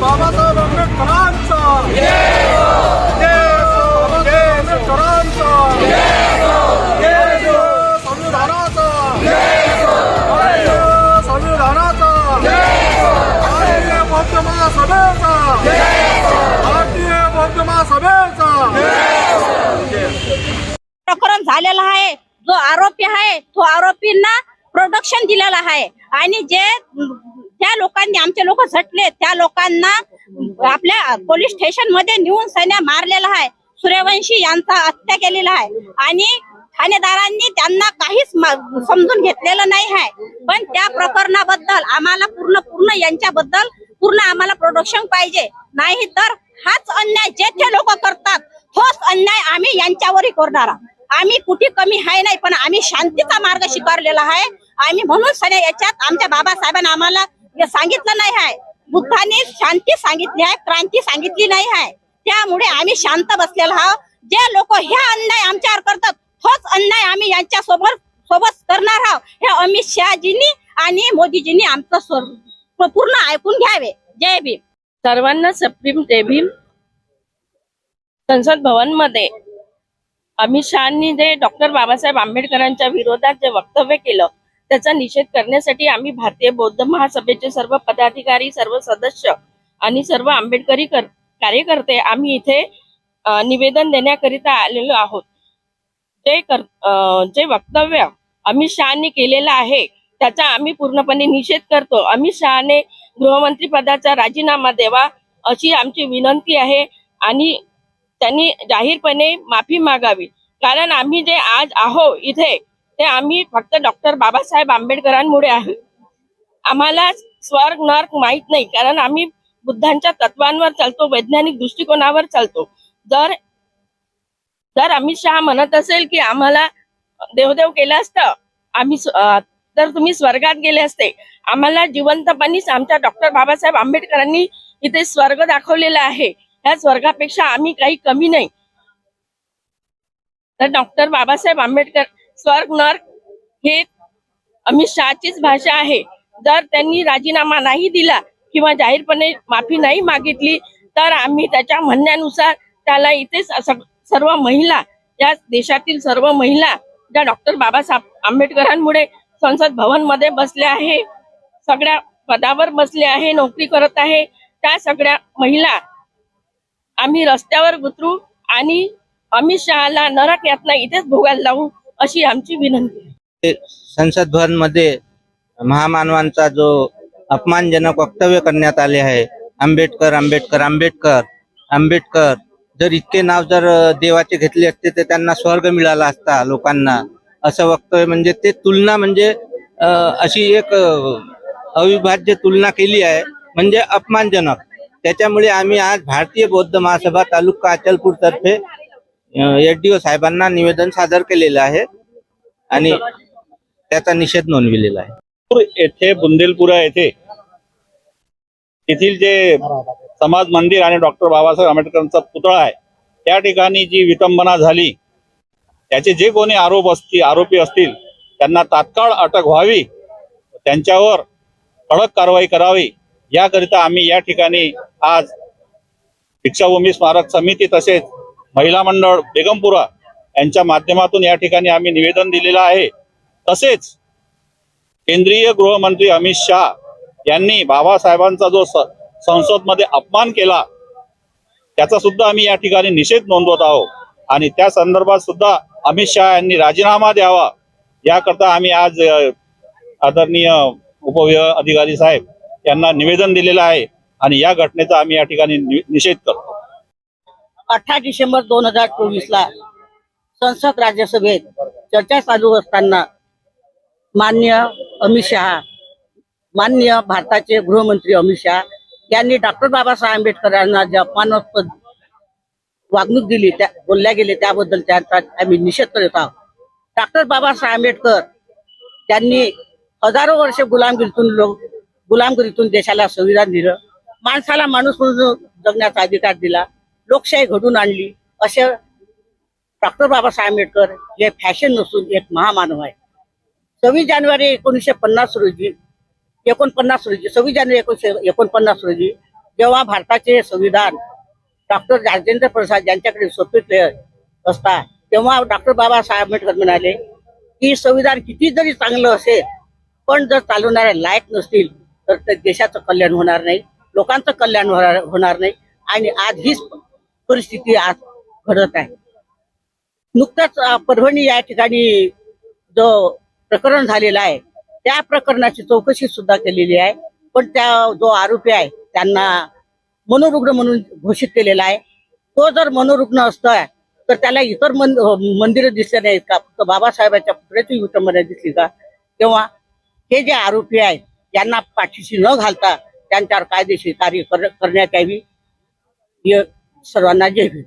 बाबासाहेब आंबेडकरांचा संविधानाचा भारतीय संविधानाचा भारतीय बौद्ध महासभेचा भारतीय बौद्ध महासभेचा प्रकरण झालेलं आहे. जो आरोपी आहे तो आरोपींना प्रोडक्शन दिलेला आहे. आणि जे त्या लोकांनी आमचे लोक झटले त्या लोकांना आपल्या पोलीस स्टेशनमध्ये नेऊन सैन्य मारलेला आहे. सूर्यवंशी यांचा हत्या केलेला आहे. आणि ठाणेदारांनी त्यांना काहीच समजून घेतलेलं नाही आहे. पण त्या प्रकरणाबद्दल आम्हाला पूर्ण पूर्ण यांच्याबद्दल पूर्ण आम्हाला प्रोडक्शन पाहिजे. नाही तर हाच अन्याय जे ते लोक करतात तोच अन्याय आम्ही यांच्यावरही करणार आम्ही कुठे कमी आहे नाही पण आम्ही शांतीचा मार्ग स्वीकारलेला आहे. आम्ही म्हणून सगळ्या याच्यात आमच्या बाबासाहेबांना आम्हाला हे सांगितलं नाही आहे. बुद्धाने शांती सांगितली आहे क्रांती सांगितली नाही आहे. त्यामुळे आम्ही शांत बसलेलो आहोत. जे लोक ह्या अन्याय आमच्यावर करतात तोच अन्याय आम्ही यांच्या सोबत सोबत करणार आहोत. हे अमित शहाजींनी आणि मोदीजींनी आमचं पूर्ण ऐकून घ्यावे. जय भीम. सर्वांना सप्रीम जय भीम. संसद भवनमध्ये अमित शहानी जे डॉक्टर बाबासाहेब आंबेडकरांच्या विरोधात जे वक्तव्य केलं त्याचा निषेध करण्यासाठी आम्ही भारतीय बौद्ध महासभेचे सर्व पदाधिकारी सर्व सदस्य आणि सर्व आंबेडकरी कर- कार्यकर्ते आम्ही इथे निवेदन देण्याकरिता आलेलो आहोत. जे कर जे वक्तव्य अमित शहाने केलेलं आहे त्याचा आम्ही पूर्णपणे निषेध करतो. अमित शहाने गृहमंत्री पदाचा राजीनामा द्यावा अशी आमची विनंती आहे आणि त्यांनी जाहीरपणे माफी मागावी. कारण आम्ही जे आज आहो इथे ते आम्ही फक्त डॉक्टर बाबासाहेब आंबेडकरांमुळे आहे. आम्हाला स्वर्ग नर्क माहीत नाही कारण आम्ही बुद्धांच्या तत्वांवर चालतो वैज्ञानिक दृष्टिकोनावर चालतो. जर जर अमित शहा म्हणत असेल की आम्हाला देवदेव केलं असतं आम्ही तर तुम्ही स्वर्गात गेले असते. आम्हाला जिवंतपणीच आमच्या डॉक्टर बाबासाहेब आंबेडकरांनी इथे स्वर्ग दाखवलेला आहे. या स्वर्गापेक्षा आम्ही काही कमी नाही. तर डॉक्टर बाबासाहेब आंबेडकर स्वर्ग नर्क हे अमित शहाचीच भाषा आहे. जर त्यांनी राजीनामा नाही दिला किंवा जाहीरपणे माफी नाही मागितली तर आम्ही त्याच्या म्हणण्यानुसार त्याला इथेच सर्व महिला या देशातील सर्व महिला ज्या डॉक्टर बाबासाहेब आंबेडकरांमुळे संसद भवनमध्ये बसल्या आहे सगळ्या पदावर बसले आहे नोकरी करत आहे त्या सगळ्या महिला आम्ही रस्त्यावर उतरू आणि अमित शहाला नरक यातना इथेच भोगायला लावू. अशी आमची विनंती संसद भवनमध्ये महामानवांचा जो अपमानजनक वक्तव्य करण्यात आले आहे आंबेडकर आंबेडकर आंबेडकर आंबेडकर जर इतके नाव जर देवाचे घेतले असते तर त्यांना स्वर्ग मिळाला असता लोकांना. असं वक्तव्य म्हणजे ते तुलना म्हणजे अशी एक अविभाज्य तुलना केली आहे म्हणजे अपमानजनक. त्याच्यामुळे आम्ही आज भारतीय बौद्ध महासभा तालुका अचलपूर तर्फे एसडीओ साहेबांना निवेदन सादर केलेलं आहे आणि त्याचा निषेध नोंदविलेला आहे. येथे बुंदेलपुरा येथे येथील जे समाज मंदिर आणि डॉक्टर बाबासाहेब आंबेडकरांचा पुतळा आहे त्या ठिकाणी जी विटंबना झाली त्याचे जे कोणी आरोप असतील आरोपी असतील त्यांना तात्काळ अटक व्हावी त्यांच्यावर कडक कारवाई करावी याकरिता आम्ही या ठिकाणी आज दीक्षाभूमी स्मारक समिती तसेच महिला मंडळ बेगमपुरा यांच्या माध्यमातून या ठिकाणी आम्ही निवेदन दिलेलं आहे. तसेच केंद्रीय गृहमंत्री अमित शहा यांनी बाबासाहेबांचा जो संसदमध्ये अपमान केला त्याचा सुद्धा आम्ही या ठिकाणी निषेध नोंदवत आहोत. आणि त्या संदर्भात सुद्धा अमित शहा यांनी राजीनामा द्यावा याकरता आम्ही आज आदरणीय उपविभाग अधिकारी साहेब यांना निवेदन दिलेलं आहे. आणि या घटनेचा आम्ही या ठिकाणी निषेध करतो. अठरा डिसेंबर दोन हजार चोवीस ला संसद राज्यसभेत चर्चा चालू असताना मान्य अमित शहा मान्य भारताचे गृहमंत्री अमित शहा यांनी डॉक्टर बाबासाहेब आंबेडकरांना जे अपमानास्पद वागणूक दिली त्या बोलल्या गेले त्याबद्दल त्यांचा आम्ही निषेध करत आहोत. डॉक्टर बाबासाहेब आंबेडकर त्यांनी हजारो वर्ष गुलामगिरीतून लोक गुलामगिरीतून देशाला संविधान दिलं माणसाला माणूस म्हणून जगण्याचा अधिकार दिला लोकशाही घडून आणली. असे डॉक्टर बाबासाहेब आंबेडकर हे फॅशन नसून एक महामानव आहे. सव्वीस जानेवारी एकोणीसशे पन्नास रोजी एकोणपन्नास रोजी सव्वीस जानेवारी एकोणीसशे एकोणपन्नास रोजी जेव्हा भारताचे संविधान डॉक्टर राजेंद्र प्रसाद यांच्याकडे सोपविले असता तेव्हा डॉक्टर बाबासाहेब आंबेडकर म्हणाले की संविधान किती जरी चांगलं असेल पण जर चालवणाऱ्या लायक नसतील तर ते देशाचं कल्याण होणार नाही लोकांचं कल्याण होणार नाही. आणि आज हीच परिस्थिती आज घडत आहे. नुकताच परभणी या ठिकाणी जो प्रकरण झालेला आहे त्या प्रकरणाची चौकशी सुद्धा केलेली आहे. पण त्या जो आरोपी आहे त्यांना मनोरुग्ण म्हणून घोषित केलेला आहे. तो जर मनोरुग्ण असतोय तर त्याला इतर मन मंदिरं दिसले नाहीत का? फक्त बाबासाहेबांच्या पुतळ्याची विटंबना दिसली का? तेव्हा हे जे आरोपी आहेत यांना पाठीशी न घालता त्यांच्यावर कायदेशीर कार्य कर- करण्यात यावी. सर्वांना जय भीम